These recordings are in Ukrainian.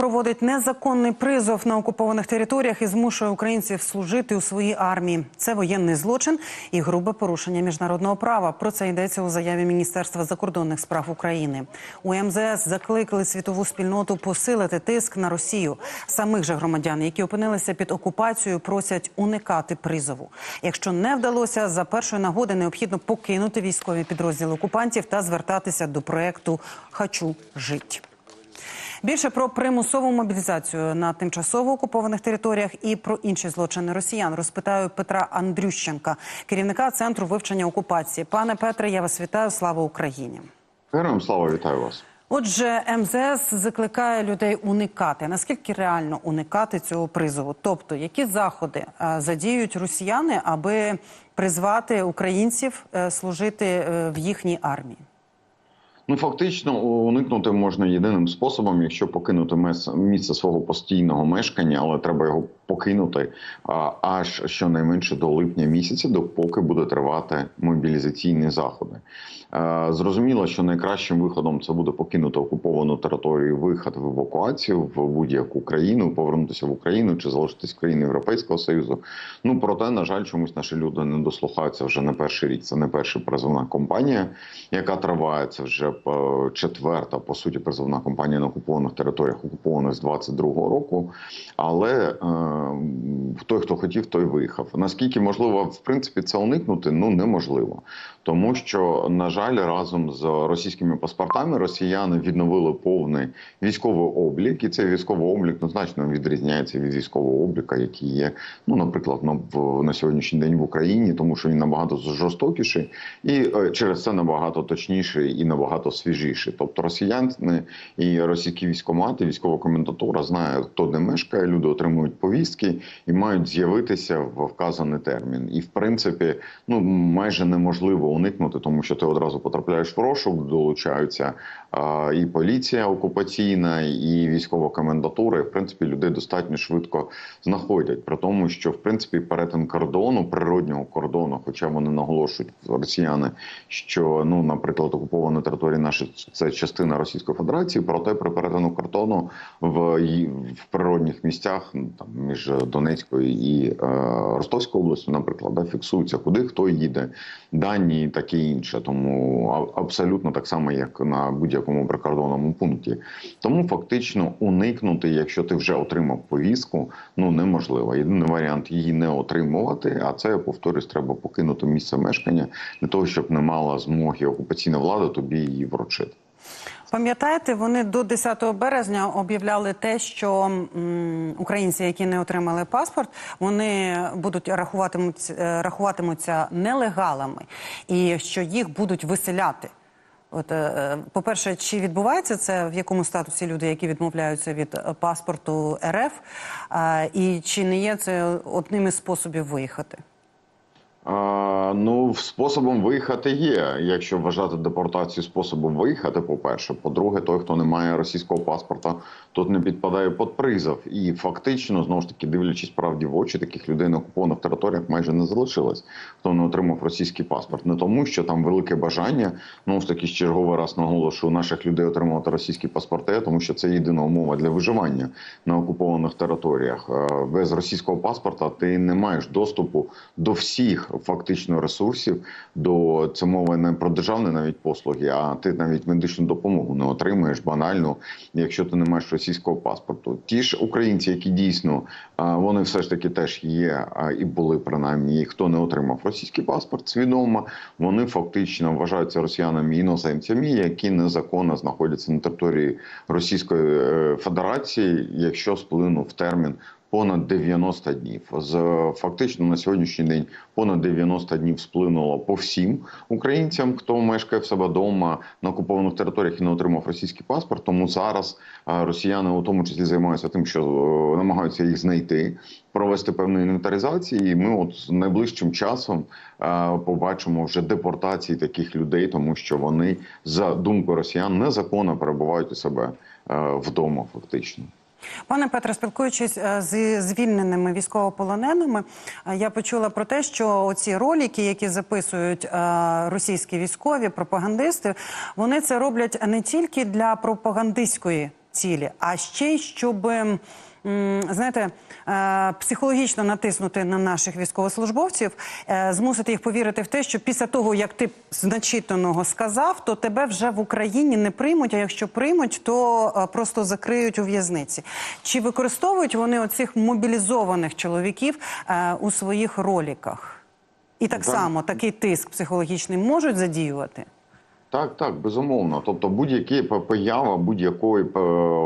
проводить незаконний призов на окупованих територіях і змушує українців служити у своїй армії. Це воєнний злочин і грубе порушення міжнародного права. Про це йдеться у заяві Міністерства закордонних справ України. У МЗС закликали світову спільноту посилити тиск на Росію. Самих же громадян, які опинилися під окупацією, просять уникати призову. Якщо не вдалося, за першої нагоди необхідно покинути військові підрозділи окупантів та звертатися до проекту Хочу жить. Більше про примусову мобілізацію на тимчасово окупованих територіях і про інші злочини росіян розпитаю Петра Андрющенка, керівника центру вивчення окупації. Пане Петре, я вас вітаю. Слава Україні. Героям слава вітаю вас. Отже, МЗС закликає людей уникати. Наскільки реально уникати цього призову? Тобто, які заходи е, задіють росіяни, аби призвати українців е, служити е, в їхній армії? Ну фактично уникнути можна єдиним способом, якщо покинути місце свого постійного мешкання, але треба його покинути аж щонайменше до липня місяця, допоки буде тривати мобілізаційні заходи. Зрозуміло, що найкращим виходом це буде покинути окуповану територію, вихід в евакуацію в будь-яку країну, повернутися в Україну чи залишитись в країні Європейського Союзу. Ну проте, на жаль, чомусь наші люди не дослухаються вже не перший рік. Це не перша призовна кампанія, яка триває. Це вже четверта, по суті, призовна кампанія на окупованих територіях, окупованих з 22-го року. Але е, той, хто хотів, той виїхав. Наскільки можливо, в принципі, це уникнути, ну неможливо, тому що на жаль, разом з російськими паспортами росіяни відновили повний військовий облік, і цей військовий облік ну, значно відрізняється від військового обліка, який є, ну наприклад, на на сьогоднішній день в Україні, тому що він набагато жорстокіший і е, через це набагато точніший і набагато свіжіший. Тобто росіяни і російські військомати, військова комендатура знає, хто де мешкає. Люди отримують повістки і мають з'явитися в вказаний термін. І в принципі, ну майже неможливо уникнути, тому що ти одразу потрапляєш в розшук, долучаються а, і поліція окупаційна, і військова комендатура. І в принципі людей достатньо швидко знаходять. При тому, що в принципі перетин кордону, природнього кордону, хоча вони наголошують росіяни, що ну, наприклад, окупована територія наша це частина Російської Федерації, проте при перетину кордону в, в природних місцях ну, там між Донецькою і е, Ростовською областю, наприклад, да, фіксується, куди хто їде, дані і таке інше. Тому абсолютно так само, як на будь-якому прикордонному пункті. Тому фактично уникнути, якщо ти вже отримав повістку, ну неможливо. Єдиний варіант її не отримувати. А це я повторюсь, треба покинути місце мешкання для того, щоб не мала змоги окупаційна влада тобі її вручити. Пам'ятаєте, вони до 10 березня об'являли те, що м, українці, які не отримали паспорт, вони будуть рахуватимуть, е, рахуватимуться нелегалами, і що їх будуть виселяти. От, е, по-перше, чи відбувається це в якому статусі люди, які відмовляються від е, паспорту РФ, е, і чи не є це одним із способів виїхати? Ну, способом виїхати є. Якщо вважати депортацію способом виїхати, по-перше. По-друге, той, хто не має російського паспорта, тут не підпадає під призов. І фактично, знову ж таки, дивлячись правді в очі, таких людей на окупованих територіях майже не залишилось, хто не отримав російський паспорт. Не тому, що там велике бажання, ну ж таки, черговий раз наголошую, наших людей отримувати російські паспорти, тому що це єдина умова для виживання на окупованих територіях. Е, Без російського паспорта ти не маєш доступу до всіх фактично ресурсів. До це мова не про державні навіть послуги, а ти навіть медичну допомогу не отримуєш банально, якщо ти не маєш російського паспорту. Ті ж українці, які дійсно вони все ж таки теж є і були принаймні, і хто не отримав російський паспорт, свідомо вони фактично вважаються росіянами іноземцями, які незаконно знаходяться на території Російської е, Федерації, якщо сплинув термін понад 90 днів. З фактично на сьогоднішній день понад 90 днів сплинуло по всім українцям, хто мешкає в себе вдома на окупованих територіях і не отримав російський паспорт. Тому зараз е, росіяни у тому числі займаються тим, що е, намагаються їх знайти, провести певну інвентаризацію. І ми, от з найближчим часом, е, побачимо вже депортації таких людей, тому що вони за думкою росіян незаконно перебувають у себе вдома, фактично. Пане Петре, спілкуючись е, з звільненими військовополоненими, е, я почула про те, що оці ролики, які записують е, російські військові пропагандисти, вони це роблять не тільки для пропагандистської цілі, а ще й щоб. Знаєте, е, психологічно натиснути на наших військовослужбовців, е, змусити їх повірити в те, що після того, як ти значитаного сказав, то тебе вже в Україні не приймуть. А якщо приймуть, то е, просто закриють у в'язниці. Чи використовують вони оцих мобілізованих чоловіків у своїх роліках? І так Так. само такий тиск психологічний можуть задіювати? Так, так, безумовно. Тобто, будь-які поява будь-якої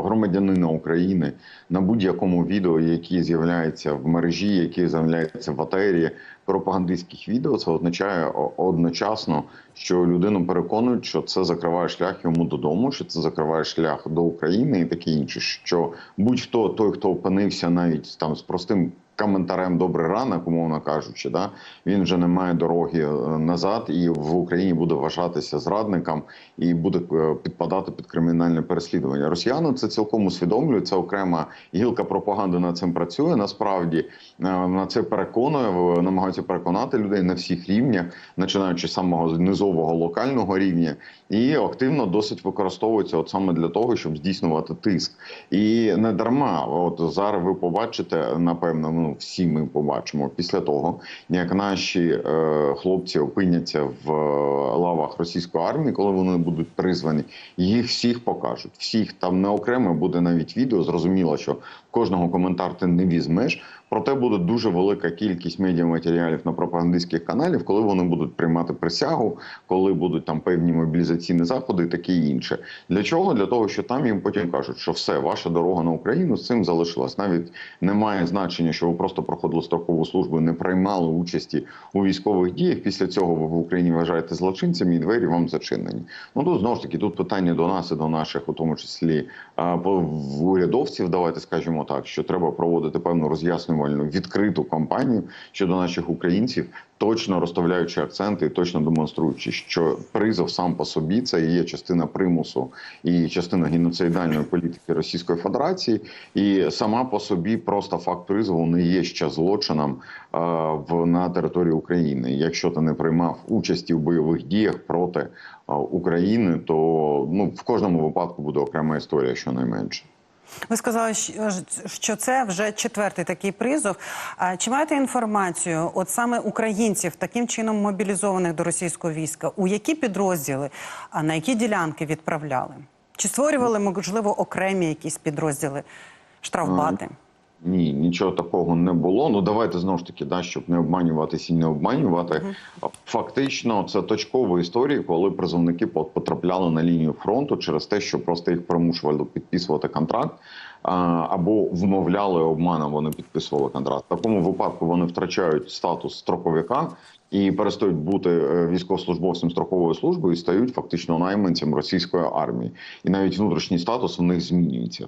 громадянина України на будь-якому відео, які з'являються в мережі, які з'являються в атері пропагандистських відео, це означає одночасно, що людину переконують, що це закриває шлях йому додому, що це закриває шлях до України і таке інше. Що будь-хто той, хто опинився навіть там з простим. Коментарем добрий ранок, умовно кажучи, да він вже не має дороги е, назад, і в Україні буде вважатися зрадником і буде е, підпадати під кримінальне переслідування. Росіяни це цілком усвідомлюють. Це окрема гілка пропаганди над цим працює. Насправді е, на це переконує, в- намагаються переконати людей на всіх рівнях, починаючи з самого низового локального рівня, і активно досить використовується от саме для того, щоб здійснювати тиск. І не дарма, от зараз ви побачите, напевно, ну всі ми побачимо після того, як наші е, хлопці опиняться в е, лавах російської армії, коли вони будуть призвані, їх всіх покажуть. Всіх там не окремо буде навіть відео. Зрозуміло, що кожного коментар ти не візьмеш. Проте буде дуже велика кількість медіаматеріалів на пропагандистських каналів, коли вони будуть приймати присягу, коли будуть там певні мобілізаційні заходи, і таке інше. Для чого? Для того, що там їм потім кажуть, що все, ваша дорога на Україну з цим залишилась. Навіть немає значення, що ви просто проходили строкову службу, не приймали участі у військових діях. Після цього ви в Україні вважаєте злочинцями, і двері вам зачинені. Ну тут знову ж таки тут питання до нас і до наших, у тому числі урядовців. Давайте скажемо так, що треба проводити певну роз'яснювальну відкриту кампанію щодо наших українців, точно розставляючи акценти точно демонструючи, що призов сам по собі це є частина примусу і частина геноцидальної політики Російської Федерації, і сама по собі просто факт призову не є ще злочином е, в на території України. Якщо ти не приймав участі в бойових діях проти е, України, то ну в кожному випадку буде окрема історія, щонайменше. Ви сказали, що- це вже четвертий такий призов. А Чи маєте інформацію, от саме українців таким чином мобілізованих до російського війська, у які підрозділи, а на які ділянки відправляли? Чи створювали можливо окремі якісь підрозділи штрафбати? Ні, нічого такого не було. Ну давайте знову ж таки, да, щоб не обманюватися і не обманювати. Фактично, це точкова історії, коли призовники пот- потрапляли на лінію фронту через те, що просто їх примушували підписувати контракт. Або вмовляли обманом, вони підписували контракт. В такому випадку вони втрачають статус строковика і перестають бути е, військовослужбовцем строкової служби і стають фактично найманцем російської армії. І навіть внутрішній статус у них змінюється.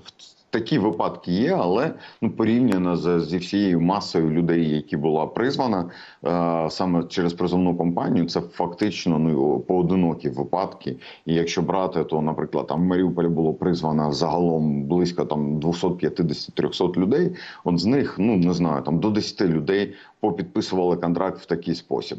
Такі випадки є, але ну порівняно з, зі всією масою людей, які була призвана е, саме через призовну кампанію, це фактично ну поодинокі випадки. І якщо брати, то наприклад, там в Маріуполі було призвано загалом близько там 250-300 людей. От з них ну не знаю, там до 10 людей попідписували контракт в такий спосіб.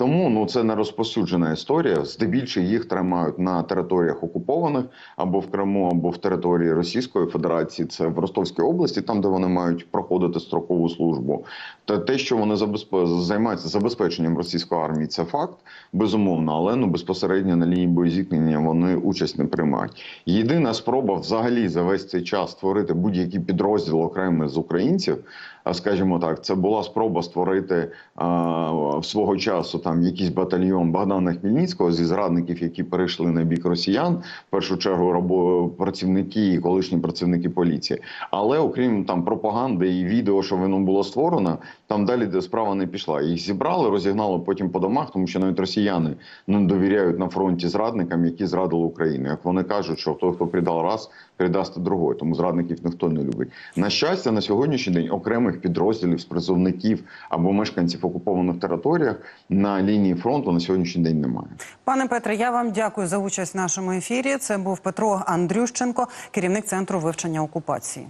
Тому ну це не розпосюджена історія. Здебільшого їх тримають на територіях окупованих або в Криму, або в території Російської Федерації. Це в Ростовській області, там де вони мають проходити строкову службу. Та те, що вони забезпе... займаються забезпеченням російської армії, це факт безумовно, але ну безпосередньо на лінії боєзіткнення вони участь не приймають. Єдина спроба взагалі за весь цей час створити будь-який підрозділ окремий з українців. Скажімо так, це була спроба створити а, свого часу там якийсь батальйон Богдана Хмельницького зі зрадників, які перейшли на бік росіян, в першу чергу рабо працівники і колишні працівники поліції. Але окрім там пропаганди і відео, що воно було створено, там далі де справа не пішла. Їх зібрали, розігнали потім по домах, тому що навіть росіяни не довіряють на фронті зрадникам, які зрадили Україну. Як вони кажуть, що той, хто придав раз, придасть другой. Тому зрадників ніхто не любить. На щастя, на сьогоднішній день окремих підрозділів з призовників або мешканців окупованих територіях на лінії фронту на сьогоднішній день немає. Пане Петре, я вам дякую за участь в нашому ефірі. Це був Петро Андрющенко, керівник центру вивчення окупації.